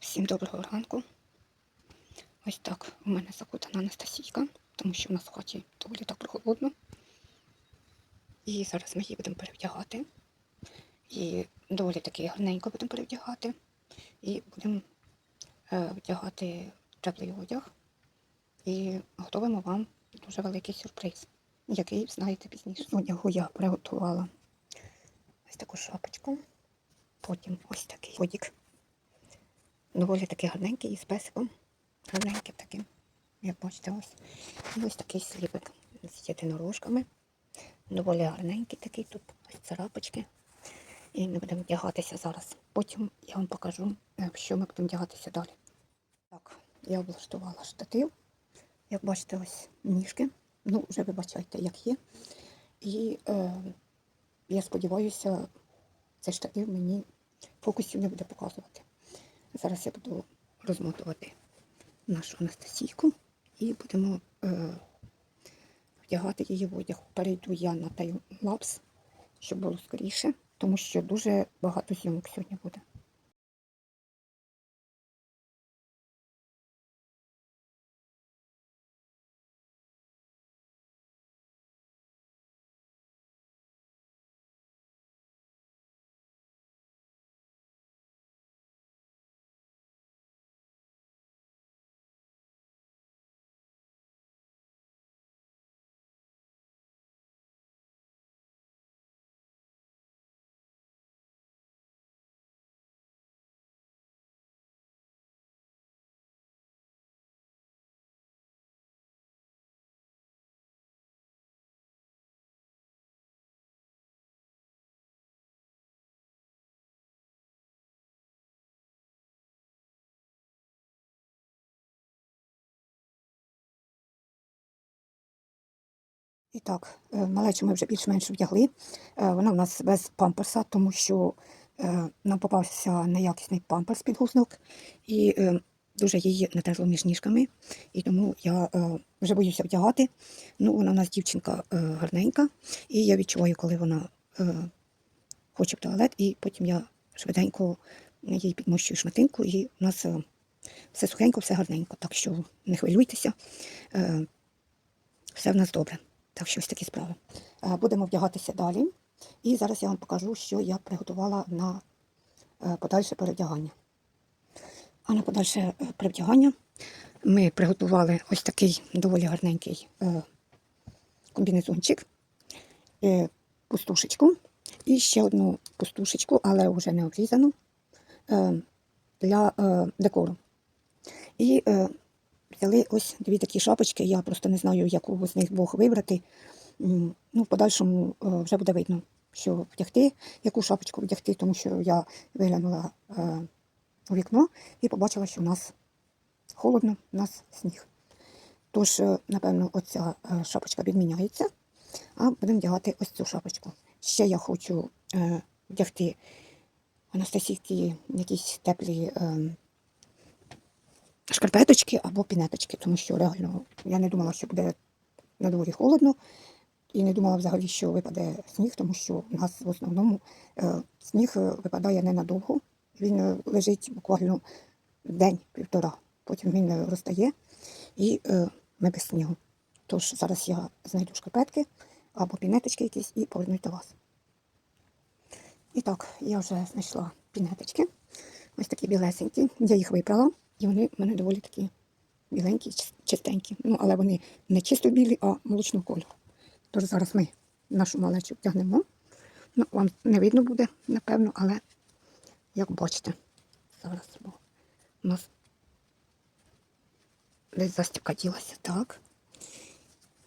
Всім доброго ранку. Ось так у мене закутана Анастасійка, тому що у нас в хаті доволі так прохолодно. І зараз ми її будемо перевдягати. І доволі таки гарненько будемо перевдягати. І будемо е, вдягати теплий одяг. І готуємо вам дуже великий сюрприз, який знаєте пізніше. З одягу я приготувала ось таку шапочку, потім ось такий одяг доволі такий гарненький із песиком. Гарненьким таким, як бачите, ось. І ось такий сліпик з єдинорожками. Доволі гарненький такий тут ось царапочки. І ми будемо вдягатися зараз. Потім я вам покажу, е, що ми будемо вдягатися далі. Так, я облаштувала штатив. Як бачите, ось ніжки. Ну, вже вибачайте, як є. І е, я сподіваюся, цей штатив мені фокусів не буде показувати. Зараз я буду розмотувати нашу Анастасійку і будемо е, вдягати її в одяг. Перейду я на таймлапс, щоб було скоріше, тому що дуже багато зйомок сьогодні буде. І так, е, малечу ми вже більш-менш вдягли. Е, Вона в нас без памперса, тому що е, нам попався неякісний памперс підгузнок, і дуже її натерло між ніжками. І тому я вже боюся вдягати. Ну, вона в нас дівчинка гарненька, і я відчуваю, коли вона хоче в туалет, і потім я швиденько їй підмощую шматинку, і в нас все сухенько, все гарненько. Так що не хвилюйтеся, все в нас добре. Так що ось такі справи. Е, Будемо вдягатися далі. І зараз я вам покажу, що я приготувала на е, подальше перевдягання. А на подальше е, перевдягання ми приготували ось такий доволі гарненький комбінезончик, пустушечку і ще одну пустушечку, але вже не обрізану для декору. І взяли ось дві такі шапочки. Я просто не знаю, яку з них двох вибрати. Ну, в подальшому е, вже буде видно, що вдягти, яку шапочку вдягти, тому що я виглянула е, у вікно і побачила, що в нас холодно, у нас сніг. Тож, е, напевно, оця шапочка відміняється, а будемо вдягати ось цю шапочку. Ще я хочу вдягти Анастасійки якісь теплі. Шкарпеточки або пінеточки, тому що реально я не думала, що буде на дворі холодно, і не думала взагалі, що випаде сніг, тому що у нас в основному е, сніг е, випадає ненадовго. Він е, лежить буквально день-півтора. Потім він е, розтає і е, ми без снігу. Тож зараз я знайду шкарпетки або пінеточки якісь і повернусь до вас. І так, я вже знайшла пінеточки. Ось такі білесенькі. Я їх випрала, і вони в мене доволі такі біленькі, чистенькі. Ну, але вони не чисто білі, а молочного кольору. Тож зараз ми нашу малечу втягнемо. Ну, вам не видно буде, напевно, але як бачите, зараз у нас десь застібка ділася. Так.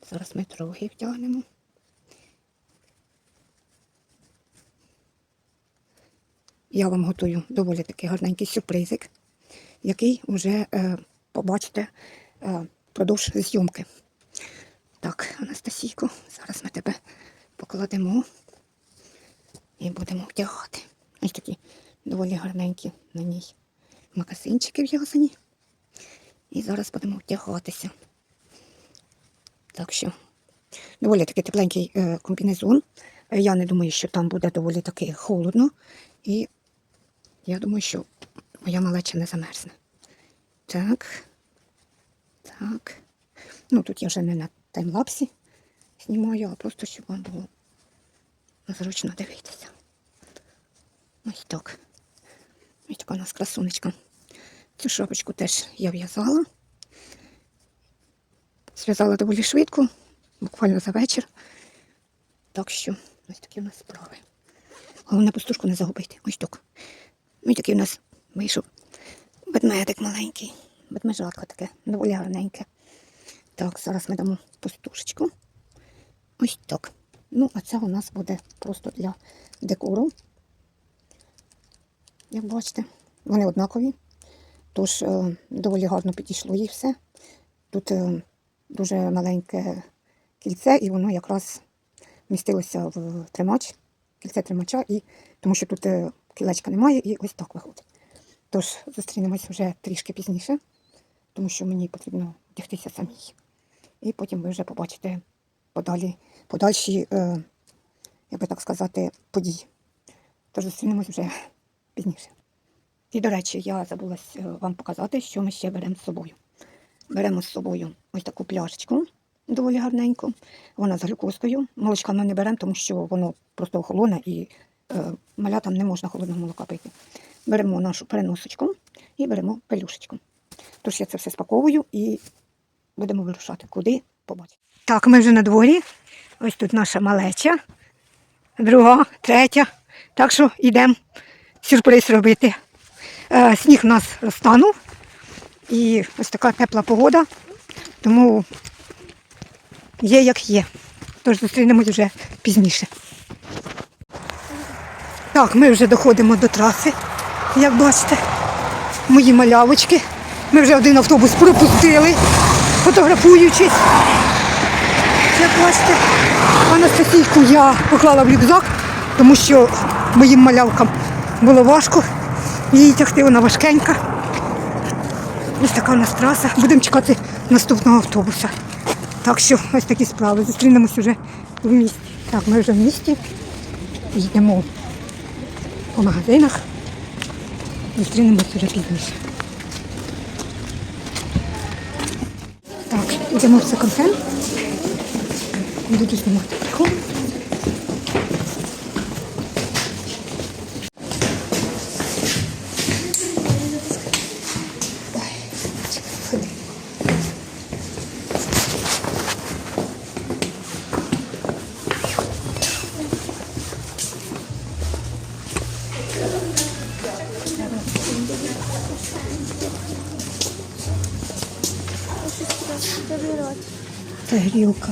Зараз ми другий втягнемо. я вам готую доволі такий гарненький сюрпризик, який вже е, побачите е, впродовж зйомки. Так, Анастасійко, зараз ми тебе покладемо і будемо вдягати. Ось такі доволі гарненькі на ній макасинчики в'язані. І зараз будемо вдягатися. Так що доволі такий тепленький е, комбінезон. Я не думаю, що там буде доволі таки холодно. І я думаю, що моя малеча не замерзне. Так. Так. Ну, тут я вже не на таймлапсі знімаю, а просто щоб вам було зручно дивитися. Ось так. Ось така у нас красунечка. Цю шапочку теж я в'язала. Зв'язала доволі швидко, буквально за вечір. Так що ось такі у нас справи. Головне пустушку не загубити. Ось так. Ось такий у нас вийшов ведмедик маленький. Ведмежатко таке, доволі гарненьке. Так, зараз ми дамо пустушечку. Ось так. Ну, а це у нас буде просто для декору. Як бачите, вони однакові. Тож е, доволі гарно підійшло їй все. Тут е, дуже маленьке кільце, і воно якраз вмістилося в тримач, кільце тримача, і тому що тут е, кілечка немає, і ось так виходить. Тож зустрінемось вже трішки пізніше, тому що мені потрібно вдягтися самій. І потім ви вже побачите подалі, подальші, е, як би так сказати, події. Тож зустрінемось вже пізніше. І, до речі, я забулась е, вам показати, що ми ще беремо з собою. Беремо з собою ось таку пляшечку, доволі гарненьку. Вона з глюкозкою. Молочка ми не беремо, тому що воно просто охолоне і е, малятам не можна холодного молока пити. Беремо нашу переносочку і беремо пелюшечку. Тож я це все спаковую і будемо вирушати, куди побачимо. Так, ми вже на дворі. Ось тут наша малеча, друга, третя. Так що йдемо сюрприз робити. Е, Сніг у нас розтанув. І ось така тепла погода, тому є як є. Тож зустрінемось вже пізніше. Так, ми вже доходимо до траси, як бачите. Мої малявочки. Ми вже один автобус пропустили, фотографуючись. Як бачите, Анастасійку я поклала в рюкзак, тому що моїм малявкам було важко. Її тягти вона важкенька. Ось така у нас траса. Будемо чекати наступного автобуса. Так що ось такі справи. Зустрінемось вже в місті. Так, ми вже в місті. Йдемо по магазинах. Зустрінемось вже пізніше. Так, йдемо в секонд-хенд. Буду знімати приход. Грілка.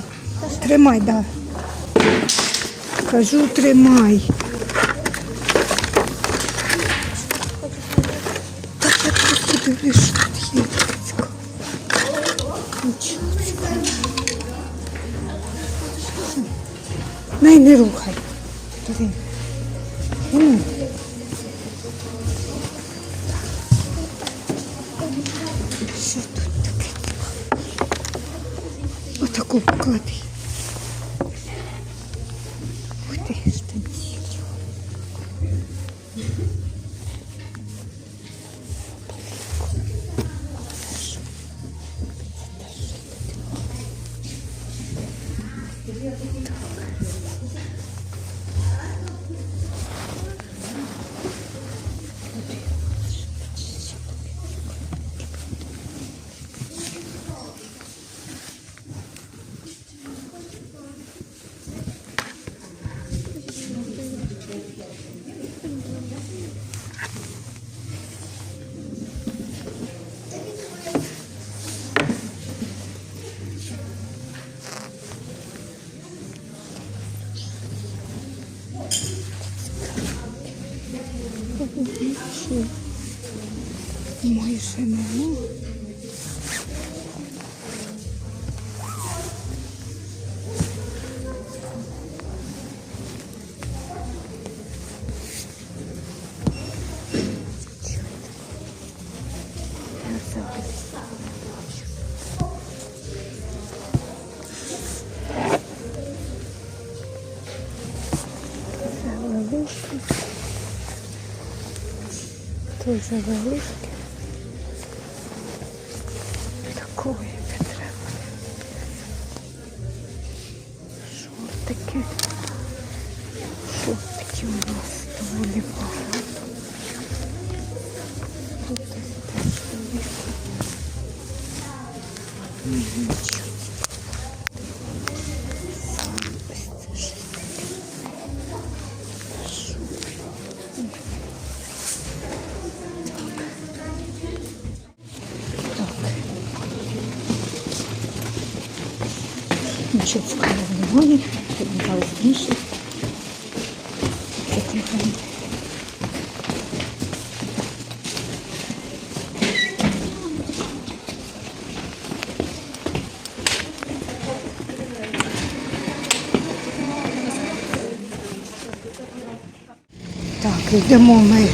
Тримай, да. Кажу, тримай. Так я просто дивлюсь, що тут є. Нічого. Най не рухай. Диви. कुक ціну. Тоже ловушки. Нас доволі багато. Тут теж великі. Нічого. Ось це щось таке. Нічого цікавого немає, підбирали інші. Секонд-хенд. Так, йдемо ми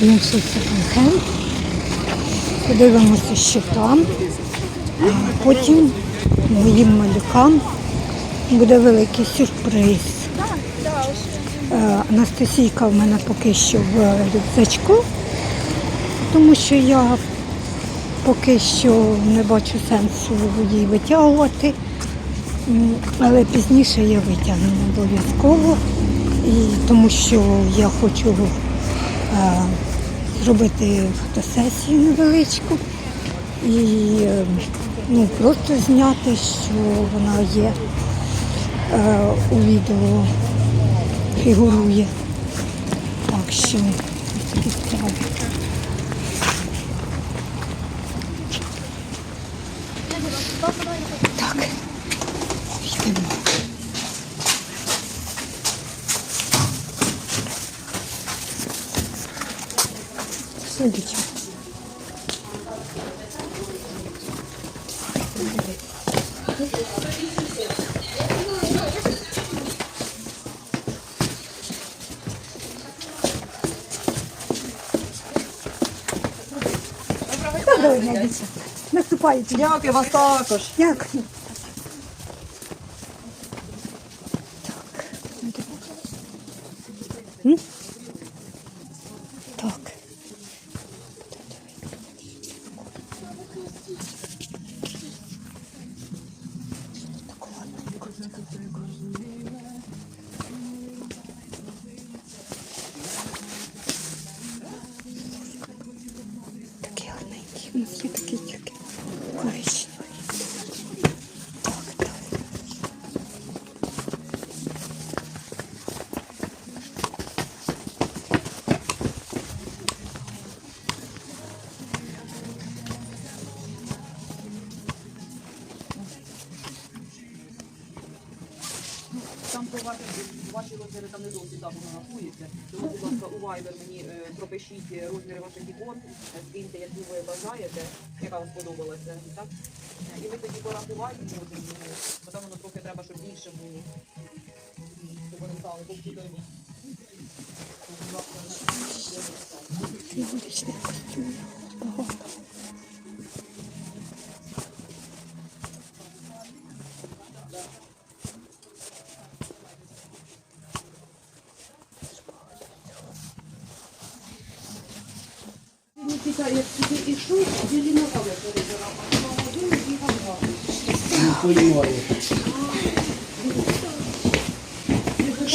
в інший секонд-хенд. Подивимося, що там. А потім моїм малюкам буде великий сюрприз. Е, Анастасійка в мене поки що в рюкзачку, тому що я поки що не бачу сенсу її витягувати. Але пізніше я витягну обов'язково, і тому що я хочу а, зробити фотосесію невеличку і е, ну, просто зняти, що вона є а, у відео, фігурує. Так що ось такі справи. Так, йдемо. Наступаєте. Дякую вас також. Дякую. Ваші, розміри там не зовсім так воно. Тому, будь ласка, у Viber мені е, пропишіть розміри ваших ікон, е, скиньте, які ви бажаєте, яка вам сподобалася. Так? Е, І ми тоді порахувати бо там воно трохи треба, щоб більше було. Щоб вони стали. Фігуричний костюм. Багато.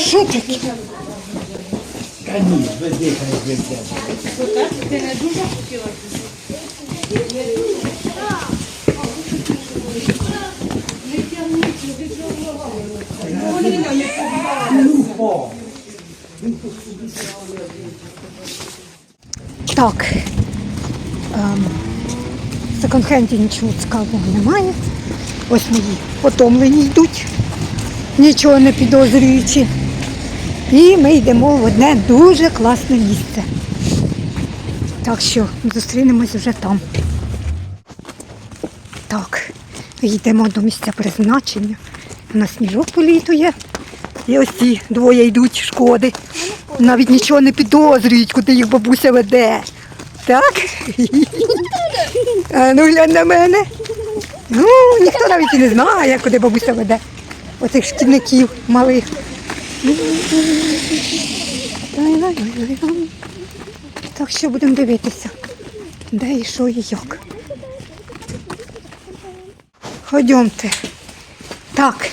Що таке? Та ні, веди, хай веде. Так. Ем, в секонд-хенді нічого цікавого немає. Ось мої потомлені йдуть, нічого не підозрюючи. І ми йдемо в одне дуже класне місце. Так що зустрінемось вже там. Так, йдемо до місця призначення. У нас сніжок політує. І ось ці двоє йдуть шкоди. Навіть нічого не підозрюють, куди їх бабуся веде. Так? А ну глянь на мене. Ну, ніхто навіть і не знає, куди бабуся веде. Оцих шкідників малих. Так що будемо дивитися, де і що і як. Ходімте. Так,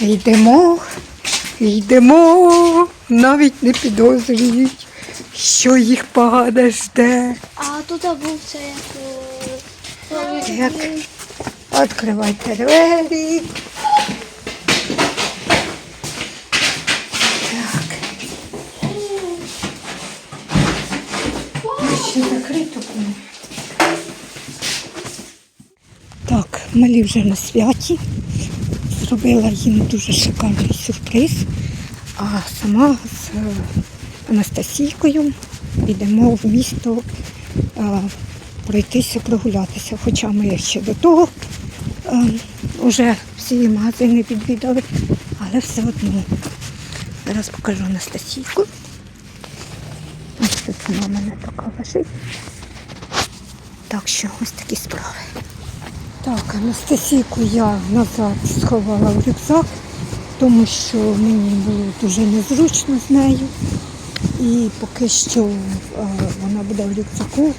йдемо, йдемо, навіть не підозрюють, що їх погано жде. А тут був це як. е, Як? Відкривайте двері. Так. Ще закрито. було. Так, малі вже на святі. Зробила їм дуже шикарний сюрприз. А сама з е, Анастасійкою йдемо в місто е, пройтися, прогулятися. Хоча ми ще до того е, вже всі магазини відвідали, але все одно. Зараз покажу Анастасійку. Ось тут вона мене така лежить. Так що ось такі справи. Так, Анастасійку я назад сховала в рюкзак, тому що мені було дуже незручно з нею. І поки що е, вона буде в рюкзаку,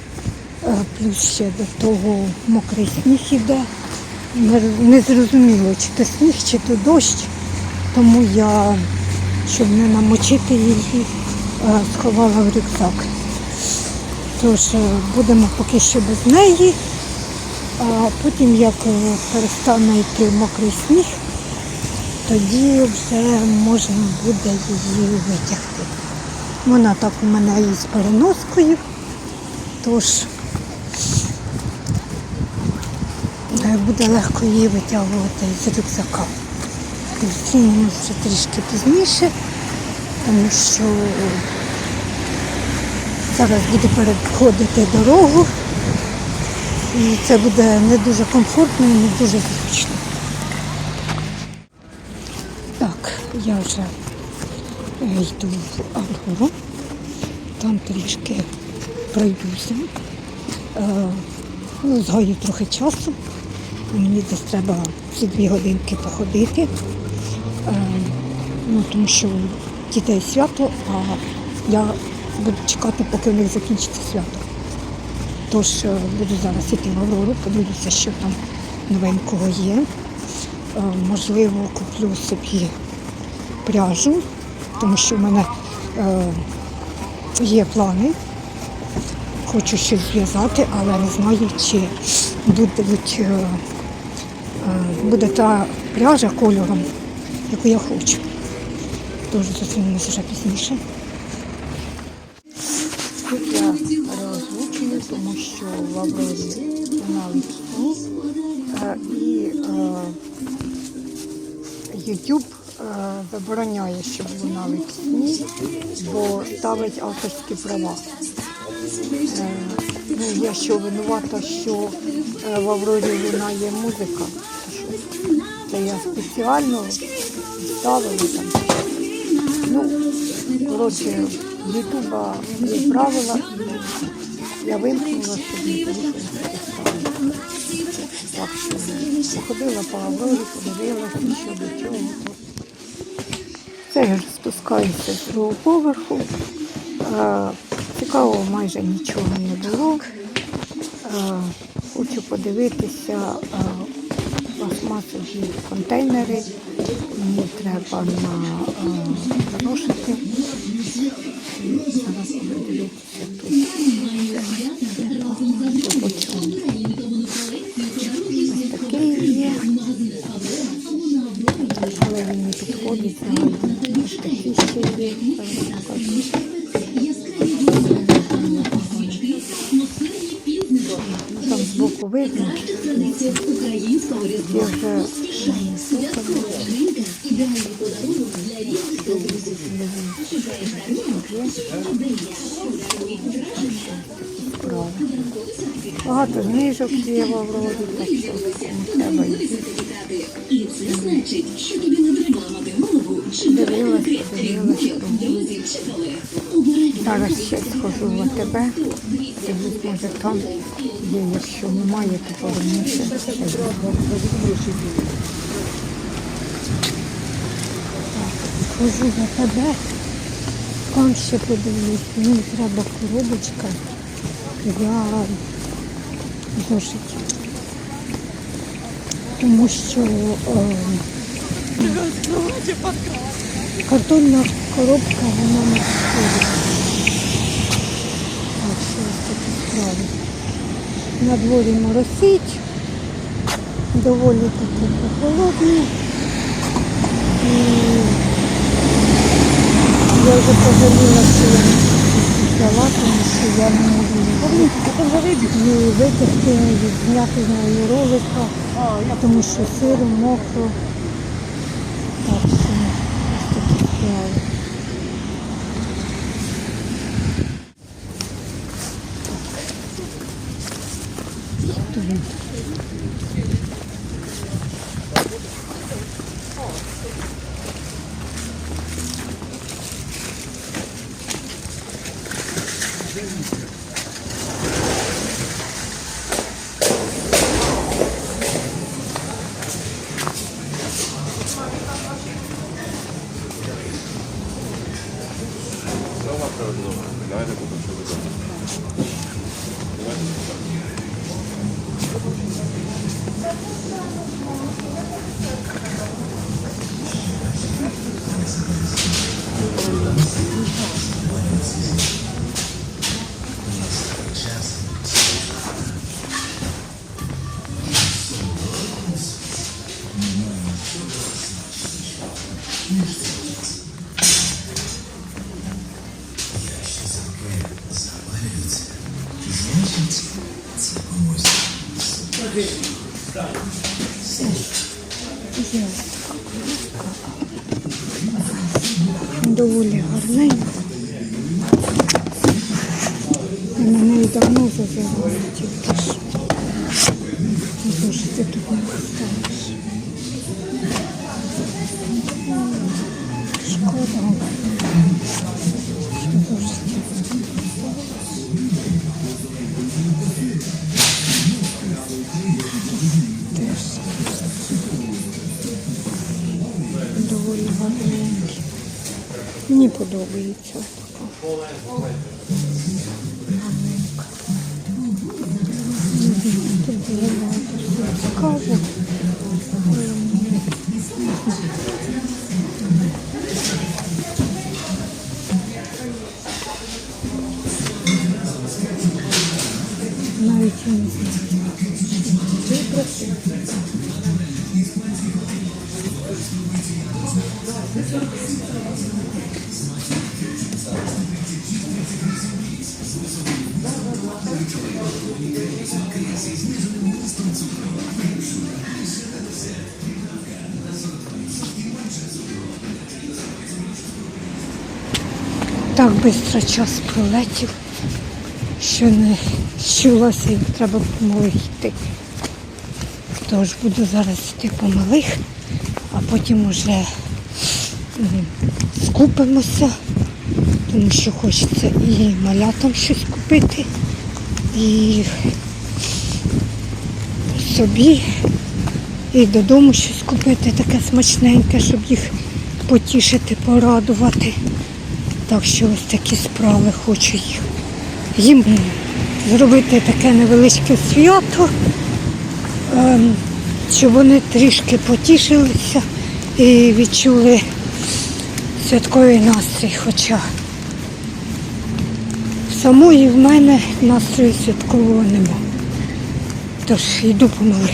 е, плюс ще до того мокрий сніг іде. Не, зрозуміло, чи то сніг, чи то дощ. Тому я, щоб не намочити її, е, сховала в рюкзак. Тож будемо поки що без неї. А потім, як е, перестане йти мокрий сніг, тоді вже можна буде її витягти. Вона так у мене із переноскою, тож е, буде легко її витягувати з рюкзака. Зустрінемось вже трішки пізніше, тому що зараз буду переходити дорогу. І це буде не дуже комфортно і не дуже зручно. Так, я вже е, йду в Аврору. Там трішки пройдуся. Е, ну, згаю трохи часу. Мені десь треба ці дві годинки походити. Е, ну, тому що дітей свято, а я буду чекати, поки в них закінчиться свято. Тож е, буду зараз йти в Аврору, подивлюся, що там новенького є. Е, Можливо, куплю собі пряжу, тому що в мене е, є плани. Хочу щось зв'язати, але не знаю, чи будуть, буде та пряжа кольором, яку я хочу. Тож зустрінемося вже пізніше. В вона відсутні. Е, І е, YouTube е, забороняє, щоб вона відсутні, бо ставить авторські права. Е, Ну, я що винувата, що е, в Аврорі лунає музика. Це я спеціально ставила там. Ну, коротше, Ютуба є правила, я вимкнула, правила. Так що походила по Аврорі, подивилася, що до чого. Це я вже спускаюся з другого поверху. Цікавого майже нічого не було. Хочу подивитися пластмасові контейнери. Мені треба на е, Зараз буду дивитися тут. Багато знижок є в Аврорі, так що тобі не треба йти. Дивилась, подивилась. Зараз ще схожу в АТБ. Дивлюсь, може там є, якщо немає, то повернуся. Схожу в АТБ. Там ще подивлюсь, мені треба коробочка для зошитів. Тому що е, картонна коробка вона не підходить. Так що ось такі справи. На дворі моросить, доволі таки прохолодно. І я вже пожаліла, що я взяла, тому що я не можу її витягти, зняти з неї ролика, тому що сиро, мокро. Так що ось такі 私たちも。Мені подобається така. Всього. Навіть не знаю. Так швидко час пролетів, що не щулося і треба по малих йти. Тож буду зараз йти по малих, а потім уже скупимося, тому що хочеться і малятам щось купити, і собі, і додому щось купити таке смачненьке, щоб їх потішити, порадувати. Так що ось такі справи хочу. Їм зробити таке невеличке свято, ем, щоб вони трішки потішилися і відчули святковий настрій. Хоча самої в мене настрою святкового нема. Тож йду помали.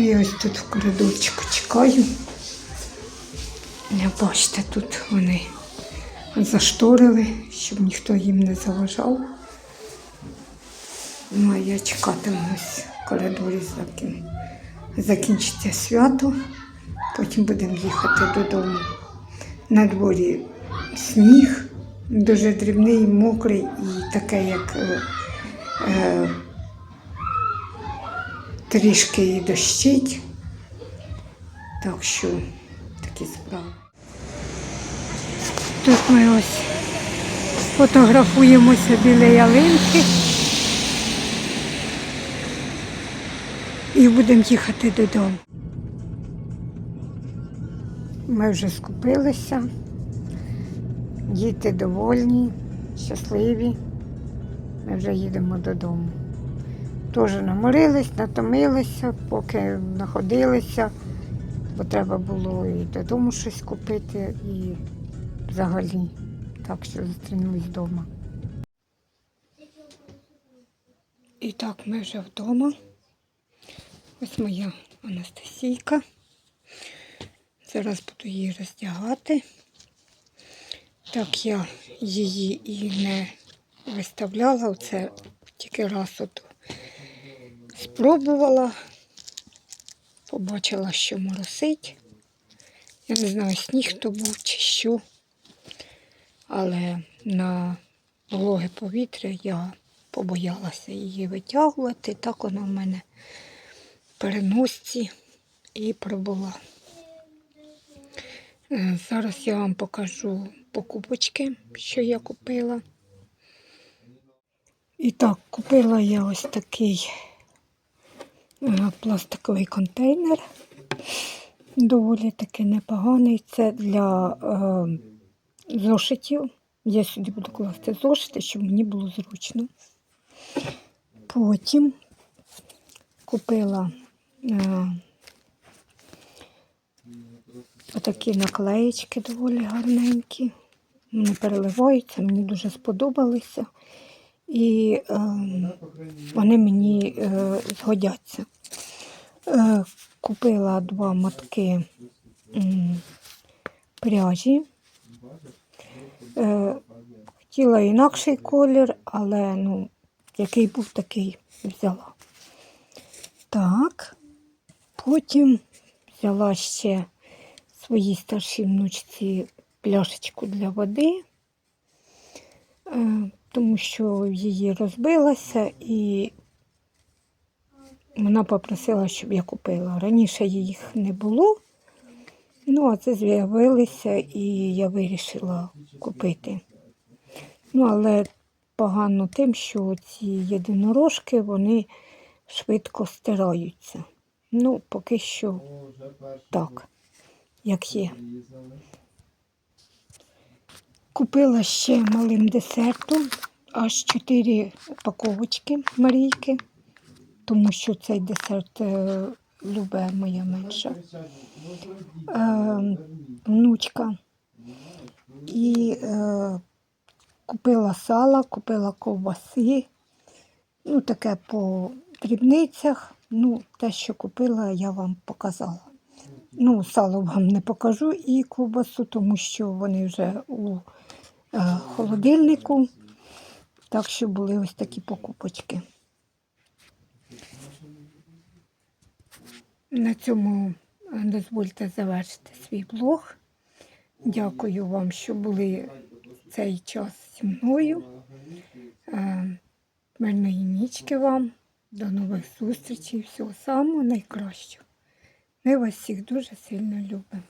Я ось тут в коридорчику чекаю. Не бачите, тут вони зашторили, щоб ніхто їм не заважав. Ну, а я чекатиму ось в коридорі, закін... закінчиться свято, потім будемо їхати додому. На дворі сніг, дуже дрібний, мокрий і таке, як е, е, трішки і дощить. Так що такі справи. Тут ми ось фотографуємося біля ялинки. І будемо їхати додому. Ми вже скупилися. Діти довольні, щасливі. Ми вже їдемо додому. Теж наморились, натомилися, поки находилися, бо треба було і додому щось купити, і взагалі. Так що зустрінулись вдома. І так, ми вже вдома. Ось моя Анастасійка. Зараз буду її роздягати. Так я її і не виставляла. Оце тільки раз от спробувала. Побачила, що моросить. Я не знаю, сніг то був чи що. Але на вологе повітря я побоялася її витягувати. Так вона в мене в переносці і пробула. Е, Зараз я вам покажу покупочки, що я купила. І так, купила я ось такий пластиковий контейнер. Доволі таки непоганий. Це для е, зошитів. Я сюди буду класти зошити, щоб мені було зручно. Потім купила е, отакі наклеєчки доволі гарненькі. Вони переливаються, мені дуже сподобалися. І е, вони мені е, згодяться. Е, купила два мотки м, пряжі. Е, хотіла інакший колір, але ну, який був такий взяла. Так, потім взяла ще своїй старшій внучці пляшечку для води, е, тому що її розбилася і вона попросила, щоб я купила. Раніше їх не було, ну а це з'явилися і я вирішила купити. Ну, але погано тим, що ці єдинорожки, вони швидко стираються. Ну, поки що так, як є. Купила ще малим десертом аж 4 упаковочки Марійки, тому що цей десерт е, любить моя менша е, внучка. І е, купила сала, купила ковбаси. Ну, таке по дрібницях. Ну, те, що купила, я вам показала. Ну, сало вам не покажу і ковбасу, тому що вони вже у е, холодильнику. Так що були ось такі покупочки. На цьому е, дозвольте завершити свій блог. Дякую вам, що були цей час зі мною. Е, Мирної нічки вам. До нових зустрічей. Всього самого найкращого. Ми вас всіх дуже сильно любимо.